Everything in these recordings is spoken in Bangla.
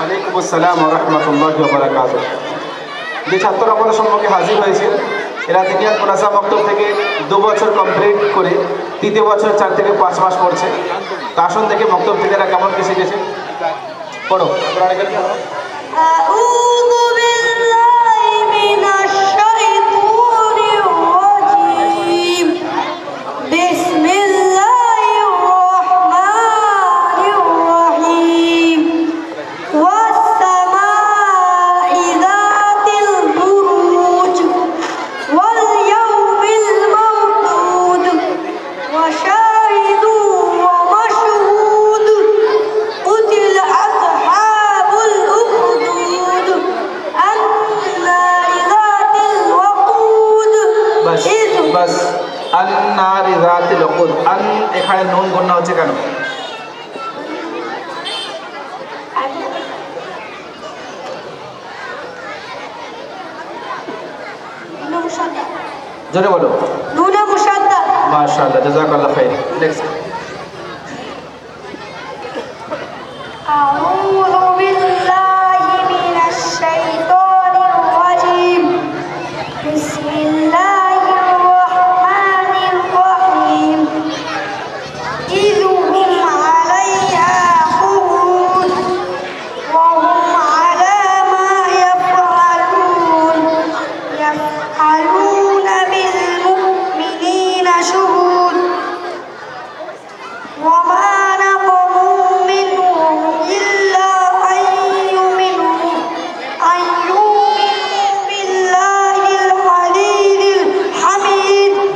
ওয়ালাইকুম আসসালাম রহমতুল্লাহ বারাকাত যে ছাত্র আমাদের সম্পর্কে হাজির হয়েছে, এরা দিনিয়াত মোনাসা মক্তব থেকে দু বছর কমপ্লিট করে তৃতীয় বছর চার থেকে পাঁচ মাস পড়ছে। তা আসন থেকে বক্তব্য থেকে এরা কেমন কিছু গেছে। পড়ো। জোরে বলো। নুনা মুসাদ্দাদ। মাশাআল্লাহ জাযাকাল্লাহ খাইর। নেক্সট আউযু বিল্লাহি মিনাশ শাইতানির রাজীম। বিসমিল্লাহ।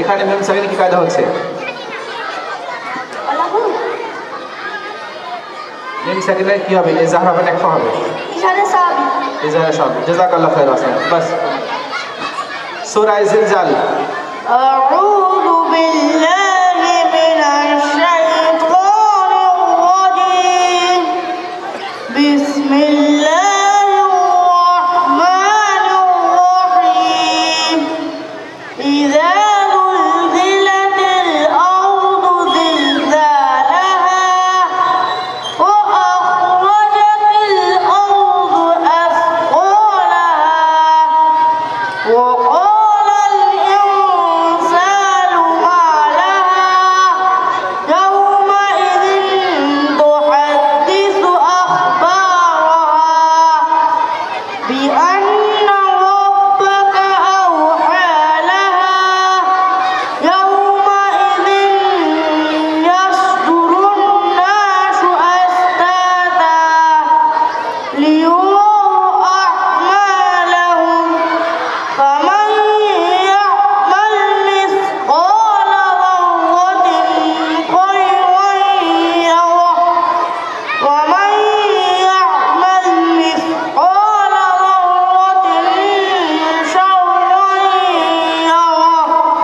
এখানে মেম সাহেবের কি কায়দা হচ্ছে? মেম সাহেবের কি হবে? এ এজাহার হবে। না হবে এজাহার সব জাজাকাল্লাহ খাইর আসলাম বাস। সুরাইজিল জাল を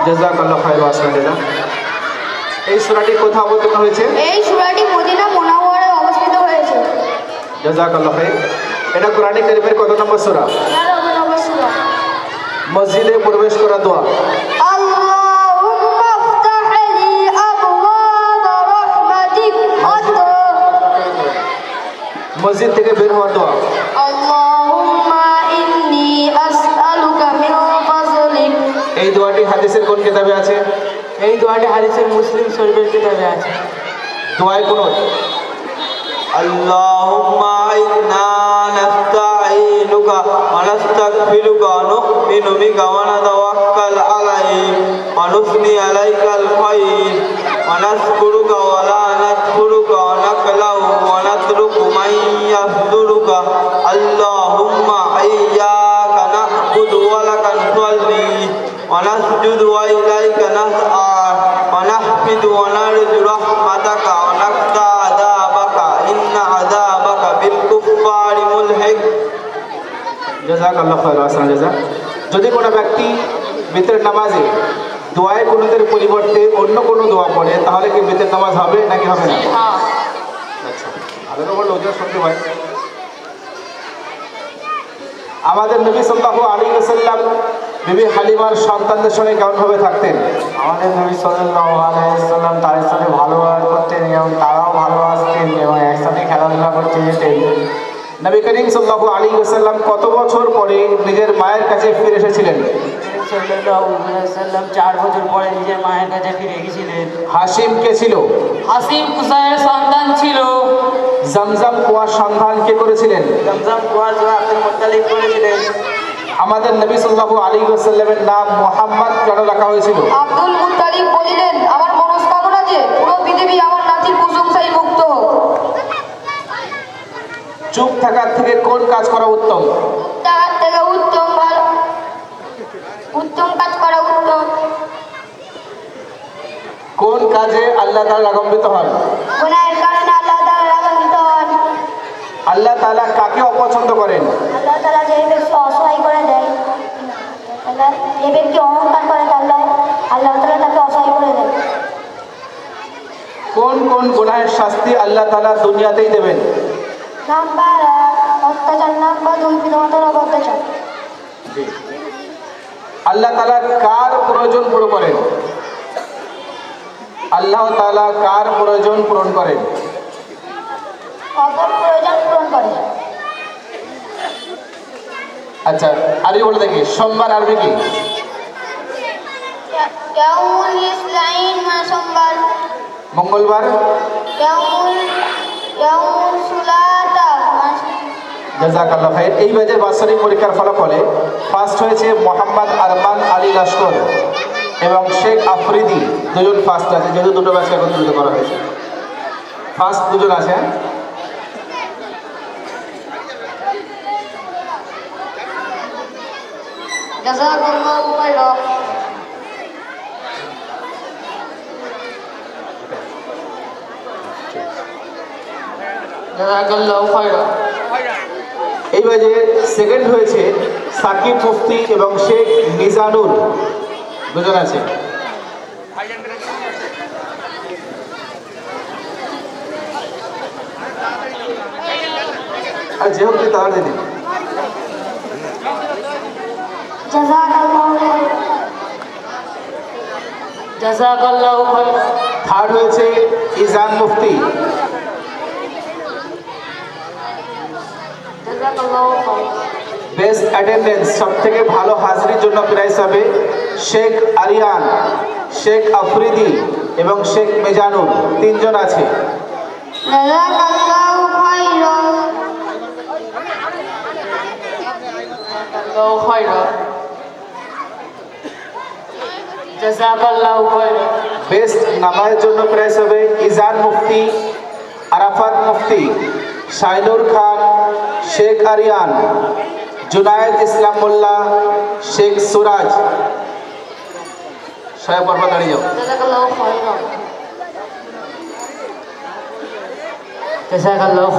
জাযাকাল্লাহ খাইর ওয়াসনা দিবা এই সূরাটি কোথায় অবতীর্ণ হয়েছে? এই সূরাটি মদিনা মুনাওয়ারায় অবস্থিত হয়েছে। জাযাকাল্লাহ খায়র এটা কোরআনে কারিমের কত নম্বর সূরা? এগারো নম্বর সূরা। মসজিদে প্রবেশ করা দোয়া। আছে এই দোয়াটি হাদিসের মুসলিম শরীফের কিতাবে আছে দোয়ায় কোন اللهم إنا نستعينك ونستغفرك ونؤمن بك ونتوكل عليك ونثني عليك الخير ونذكرك ولا ونسجد وإليك نسعى ونحفد ونرجو رحمتك ونخشى عذابك إن عذابك بالكفار ملحق জাজাক আল্লাহ খায়র আসান জাজা যদি কোনো ব্যক্তি বেতের নামাজে দোয়ায় কোনোদের পরিবর্তে অন্য কোনো দোয়া পড়ে তাহলে কি বেতের নামাজ হবে নাকি হবে না আচ্ছা আগে বললো ওদের শুনতে পাই আমাদের নবী সাল্লাল্লাহু আলাইহি ওয়াসাল্লাম বিবি হালিমার সন্তানদের সঙ্গে কেমনভাবে থাকতেন? আমাদের নবী সাল্লাল্লাহু আলাইহি সাল্লাম তাদের সাথে ভালো ব্যবহার করতেন এবং তারাও ভালোবাসতেন এবং একসাথে খেলাধুলা করতে যেতেন। নবী করিম সাল্লাল্লাহু আলাইহি ওয়াসাল্লাম কত বছর পরে নিজের মায়ের কাছে ফিরে এসেছিলেন? চার বছর পরে নিজের মায়ের কাছে ফিরে গেছিলেন হাসিম কে ছিল? হাসিম সন্তান ছিল। জমজম কুয়ার সন্ধান কে করেছিলেন? জমজম কুয়া আব্দুল মুত্তালিব করেছিলেন। আমাদের নবী সাল্লাল্লাহু আলাইহি ওয়াসাল্লামের নাম মোহাম্মদ কেন রাখা হয়েছিল? আব্দুল মুত্তালিব বলিলেন আমার মনস্কামনা যে পুরো পৃথিবী আমার নাতির প্রশংসায় মুক্ত হোক। চুপ থাকার থেকে কোন কাজ করা উত্তম? তার থেকে উত্তম ভালো উত্তম কাজ করা উত্তম। কোন কাজে আল্লাহ তাআলা রাগান্বিত হন? আল্লাহ তাআলা কাকে অপছন্দ করেন? আল্লাহ তাআলা যে ব্যক্তি অসহায় করে দেয় আল্লাহ যে ব্যক্তি অহংকার করে আল্লাহ আল্লাহ তাআলা তাকে অসহায় করে দেয়। কোন কোন গুনাহের শাস্তি আল্লাহ তাআলা দুনিয়াতেই দেবেন? নাম্বার অত্যাচার। নাম্বার দুই পিতামাতার অত্যাচার আল্লাহ তাআলা কার প্রয়োজন পুরো করেন? আল্লাহ তাআলা কার প্রয়োজন পূরণ করেন? অপর প্রয়োজন পূরণ করে। আচ্ছা আরবি বলে দেখি সোমবার আরবি কি? সোমবার। মঙ্গলবার? ভাই এই ব্যাচের বাৎসরিক পরীক্ষার ফলাফলে ফার্স্ট হয়েছে মোহাম্মদ আরমান আলী লস্কর এবং শেখ আফ্রিদি দুজন ফার্স্ট আছে। যেহেতু দুটো ব্যাচকে একত্রিত করা হয়েছে। ফার্স্ট দুজন আছে খায়রা এই ব্যাচে সেকেন্ড হয়েছে সাকিব মুফতি এবং শেখ মিজানুর দুজন আছে। আর যে হোক তাহলে দিন জাযাকাল্লাহু খাইরা জাযাকাল্লাহু খায়রা থার্ড হয়েছে ইজান মুফতি। জাযাকাল্লাহু বেস্ট অ্যাটেন্ডেন্স সব থেকে ভালো হাজিরির জন্য প্রাইজ হবে শেখ আরিয়ান শেখ আফ্রিদি এবং শেখ মেজানুর। তিনজন আছে। জাযাকাল্লাহু খাইরা জাযাকাল্লাহু খায়রা জাযাকাল্লাহু খায়রা বেস্ট নামাজের জন্য প্রাইজ হবে ইজান মুফতি আরাফাত মুফতি শাইনুর খান শেখ আরিয়ান জুনায়েদ ইসলাম মোল্লা শেখ সুরাজ। সাহেব পর্বা দাঁড়িয়ে যাও। জাযাকাল্লাহু খায়রা জাযাকাল্লাহু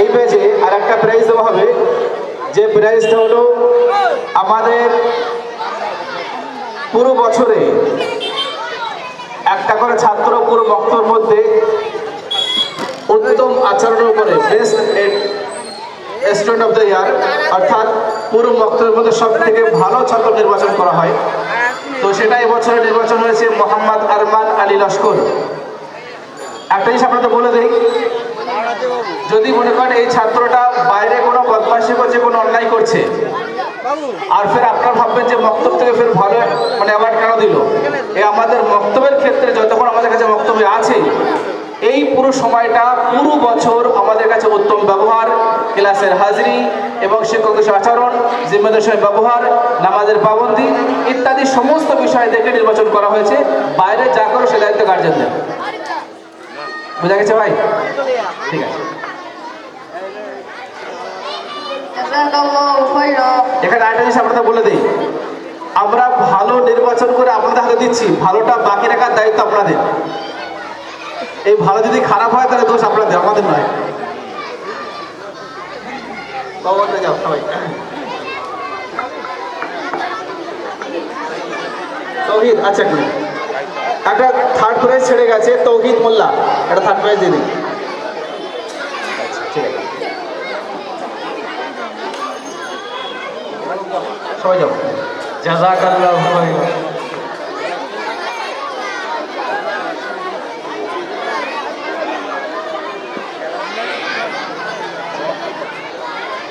এই পেজে আর একটা প্রাইজ দেওয়া হবে। যে প্রাইজটা হলো আমাদের পুরো বছরে একটা করে ছাত্র পুরো বক্তর মধ্যে উত্তম আচরণের উপরে best student of the year অর্থাৎ পুরো বক্তব্যের মধ্যে সব থেকে ভালো ছাত্র নির্বাচন করা হয়। তো সেটা এবছরে নির্বাচন হয়েছে মোহাম্মদ আরমান আলী লস্কর। একটা জিনিস আপনাদের বলে দেই, যদি মনে করেন এই ছাত্রটা বাইরে কোনো বদমাশি করছে, কোনো অন্যায় করছে, আর ফের আপনারা ভাববেন যে মক্তব থেকে ফের ভালো মানে অ্যাওয়ার্ড কেন দিল? এই আমাদের মক্তবের ক্ষেত্রে যতক্ষণ আমাদের কাছে বক্তব্য আছে, এই পুরো সময়টা, পুরো বছর আমাদের কাছে উত্তম ব্যবহার ক্লাসের হাজিরি এবং শিক্ষকদের আচরণ জিম্মেদার সঙ্গে ব্যবহার নামাজের পাবন্দি ইত্যাদি সমস্ত বিষয় দেখে নির্বাচন করা হয়েছে। বাইরে যা করো সে দায়িত্ব গার্জেনদের বোঝা গেছে ভাই? ঠিক আছে। এখানে আরেকটা জিনিস আপনাদের বলে দিই। আমরা ভালো নির্বাচন করে আপনাদের হাতে দিচ্ছি ভালোটা বাকি রাখার দায়িত্ব আপনাদের। এই ভালো যদি খারাপ হয় তাহলে দোষ আপনাদের আমাদের নয়। বাবাটা যাও সবাই। তৌহিদ আচ্ছা মিনিট। একটা থার্ড প্রাইজ ছেড়ে গেছে তৌহিদ মোল্লা। একটা থার্ড প্রাইজ দিয়ে দিন। আচ্ছা, সবাই যাও। জাজাকাল্লাহ